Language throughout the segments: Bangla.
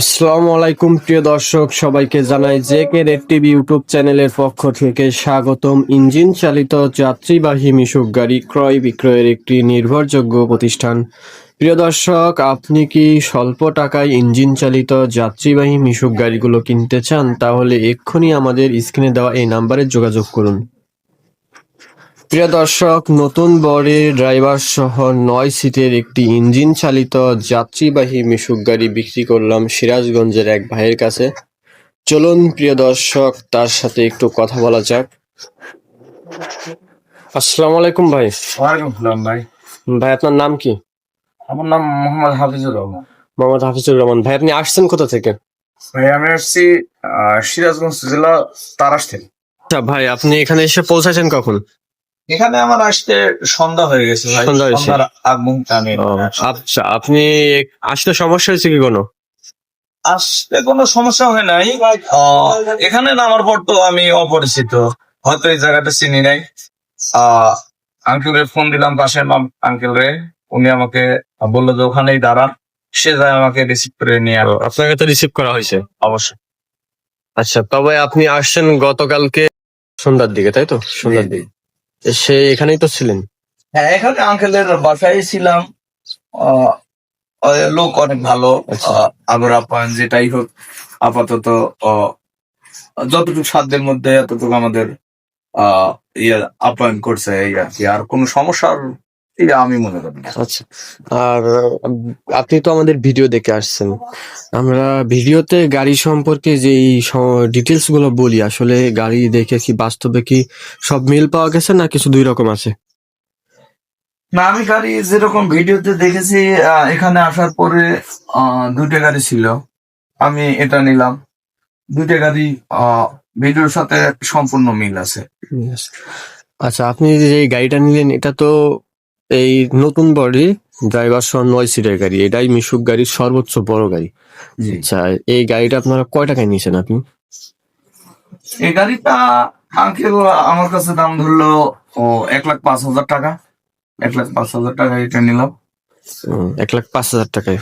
আসসালামু আলাইকুম, প্রিয় দর্শক। সবাইকে জানাই J K red TV YouTube চ্যানেলের পক্ষ থেকে স্বাগতম। ইঞ্জিন চালিত যাত্রীবাহী মিশুক গাড়ি ক্রয় বিক্রয়ের একটি নির্ভরযোগ্য প্রতিষ্ঠান। প্রিয় দর্শক, আপনি কি স্বল্প টাকায় ইঞ্জিন চালিত যাত্রীবাহী মিশুক গাড়িগুলো কিনতে চান? তাহলে এক্ষুনি আমাদের স্ক্রিনে দেওয়া এই নাম্বারে যোগাযোগ করুন। প্রিয় দর্শক নতুন বরে ড্রাইভার সহ নয় সিটের একটি ইঞ্জিন চালিত যাত্রীবাহী মিশুক গাড়ি বিক্রি করলাম সিরাজগঞ্জের এক ভাইয়ের কাছে। চলুন প্রিয় দর্শক তার সাথে একটু কথা বলা যাক। আসসালামু আলাইকুম ভাই। ওয়ালাইকুম সালাম ভাই। ভাই আপনার নাম কি? আমার নাম মোহাম্মদ হাফিজুর রহমান। মোহাম্মদ হাফিজুর রহমান। ভাই আপনি আসছেন কোথা থেকে? ভাই আমি আসছি সিরাজগঞ্জ জেলা তারাস থেকে। আচ্ছা ভাই আপনি এখানে এসে পৌঁছাছেন কখন? এখানে আমার আসতে সন্ধ্যা হয়ে গেছে ভাই। সন্ধ্যা হয়েছে। সন্ধ্যার আগ মুহূর্তে আমি ও, আচ্ছা আপনি আসতে সমস্যা হয়েছে কি কোনো? আসতে কোনো সমস্যা হয় নাই। আহ, এখানে নামার পর তো আমি অপরিচিত। হয়তো এই জায়গাটা চিনি নাই। আহ আঙ্কেলে ফোন দিলাম পাশের আঙ্কেল রে উনি আমাকে বলল যে ওখানেই দাঁড়ান। সে যায় আমাকে রিসিভ করে নিয়ে ও, আপনাকে তো রিসিভ করা হয়েছে? অবশ্যই। আচ্ছা তবে আপনি আসছেন গতকালকে সন্ধ্যার দিকে তাই তো? সন্ধ্যার দিকে। সে এখানেই তো ছিলেন? হ্যাঁ এখানে আঙ্কেলের বাসায় ছিলাম। লোক অনেক ভালো। আচ্ছা। আদর আপ্যায়ন যেটাই হোক আপাতত যতটুকু সাধ্যের মধ্যে এতটুকু আমাদের আহ, ইয়ে আপ্যায়ন করছে এই আর কি। আর কোনো সমস্যার ইয়ে আমি মনে করি আচ্ছা। আর আপনি তো আমাদের ভিডিও দেখে আসছেন। আমরা ভিডিওতে গাড়ি সম্পর্কে যে ডিটেলসগুলো বলি আসলে গাড়ি দেখে কি বাস্তবে কি সব মিল পাওয়া গেছে না কিছু দুই রকম আছে? না আমি গাড়ি যেরকম ভিডিওতে দেখেছি এখানে আসার পরে দুইটা গাড়ি ছিল। আমি এটা নিলাম। দুইটা গাড়ি আহ, ভিডিওর সাথে সম্পূর্ণ মিল আছে। আচ্ছা আপনি যে গাড়িটা নিলেন এটা তো এই নতুন বডি ড্রাইভার সহ নয় সিটের গাড়ি এটাই মিশুক গাড়ির সর্বোচ্চ বড় গাড়ি। আচ্ছা এই গাড়িটা আপনারা কয় টাকায় নিয়েছেন আপনি? এই গাড়িটা আঙ্কেল আমার কাছে দাম ধরলো ও এক লাখ পাঁচ হাজার টাকা। এক লাখ পাঁচ হাজার টাকা এটা নিলাম। এক লাখ পাঁচ হাজার টাকায়।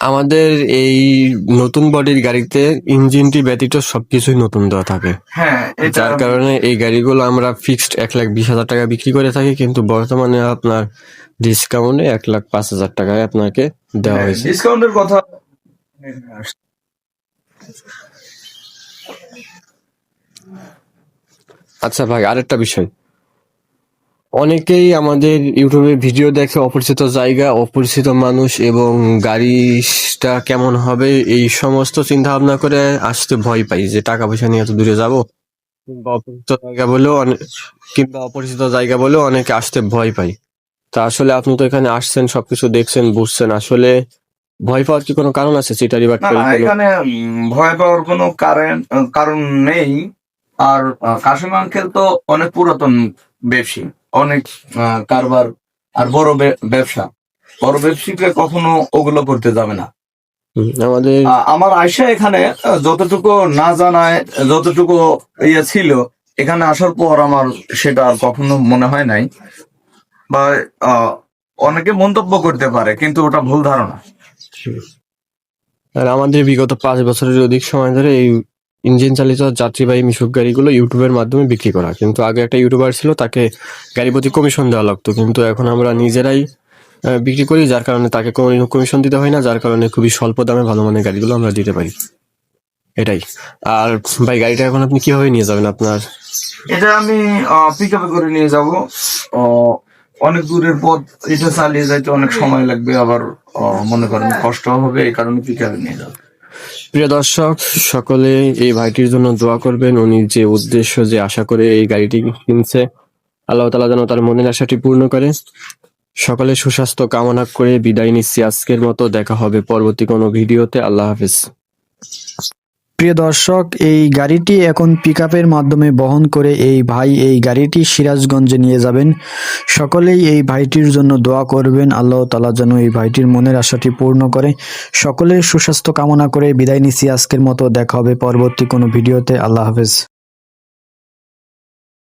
আমাদের এই নতুন বডির গাড়িতে ইঞ্জিনটি ব্যতীত সবকিছুই নতুন দেওয়া থাকে। হ্যাঁ যার কারণে এই গাড়িগুলো আমরা ফিক্সড এক লাখ বিশ হাজার টাকা বিক্রি করে থাকি কিন্তু বর্তমানে আপনার ডিসকাউন্টে এক লাখ পাঁচ হাজার টাকায় আপনাকে দেওয়া হয়েছে। ডিসকাউন্টের কথা আচ্ছা ভাই আরেকটা বিষয়। অনেকেই আমাদের ইউটিউবে ভিডিও দেখে অপরিচিত জায়গা অপরিচিত মানুষ এবং গাড়িটা কেমন হবে এই সমস্ত চিন্তা ভাবনা করে আসতে ভয় পাই যে টাকা পয়সা নিয়ে এত দূরে যাব। কিংবা অপরিচিত জায়গা বলেও অনেক কিংবা অপরিচিত জায়গা বলেও অনেকে আসতে ভয় পাই তা আসলে আপনি তো এখানে আসছেন সবকিছু দেখছেন বুঝছেন আসলে ভয় পাওয়ার কি কোনো কারণ আছে? চিটারি বা এখানে ভয় পাওয়ার কোনো কারণ কারণ নেই। আর কাশিম আঙ্কেল তো অনেক পুরাতন ব্যবসায়ী অনেক কারবার আর বড় ব্যবসা। বড় ব্যবসায়ীকে কখনো ওগুলো করতে যাবে না। আমাদের আমার আয়সা এখানে যতটুকু না জানায় যতটুকু ইয়ে ছিল এখানে আসার পর আমার সেটা আর কখনো মনে হয় নাই। বা অনেকে মন্তব্য করতে পারে কিন্তু ওটা ভুল ধারণা। আর আমাদের বিগত পাঁচ বছরের অধিক সময় ধরে এই ইঞ্জিন চালিত যাত্রীবাহী মিশুক গাড়িগুলো ইউটিউবের মাধ্যমে বিক্রি করা। কিন্তু আগে একটা ইউটিউবার ছিল, তাকে গাড়ি প্রতি কমিশন দেওয়া লাগতো। কিন্তু এখন আমরা নিজেরাই বিক্রি করি, যার কারণে তাকে কোনো কমিশন দিতে হয় না, যার কারণে খুবই স্বল্প দামে ভালো মানের গাড়িগুলো আমরা দিতে পারি। এটাই। আর ভাই, গাড়িটা এখন আপনি কীভাবে নিয়ে যাবেন আপনার? এটা আমি পিক আপে করে নিয়ে যাব। অনেক দূরের পথ, এটা চালিয়ে যাইতে অনেক সময় লাগবে, আবার মনে করেন কষ্ট হবে, এই কারণে পিক আপে নিয়ে যাব। প্রিয় দর্শক, সকলে এই ভাইটির জন্য দোয়া করবেন। উনি যে উদ্দেশ্য, যে আশা করে এই গাড়িটি কিনছে, আল্লাহ তালা যেন তার মনের আশাটি পূর্ণ করে। সকলে সুস্বাস্থ্য কামনা করে বিদায় নিচ্ছি। আজকের মতো দেখা হবে পরবর্তী কোনো ভিডিওতে। আল্লাহ হাফিজ। প্রিয় দর্শক, এই গাড়িটি এখন পিক মাধ্যমে বহন করে এই ভাই এই গাড়িটি সিরাজগঞ্জে নিয়ে যাবেন। সকলেই এই ভাইটির জন্য দোয়া করবেন। আল্লাহ তালা যেন এই ভাইটির মনের আশাটি পূর্ণ করে। সকলের সুস্বাস্থ্য কামনা করে বিদায় নিচ্ছি। আজকের মতো দেখা হবে পরবর্তী কোনো ভিডিওতে। আল্লাহ হাফেজ।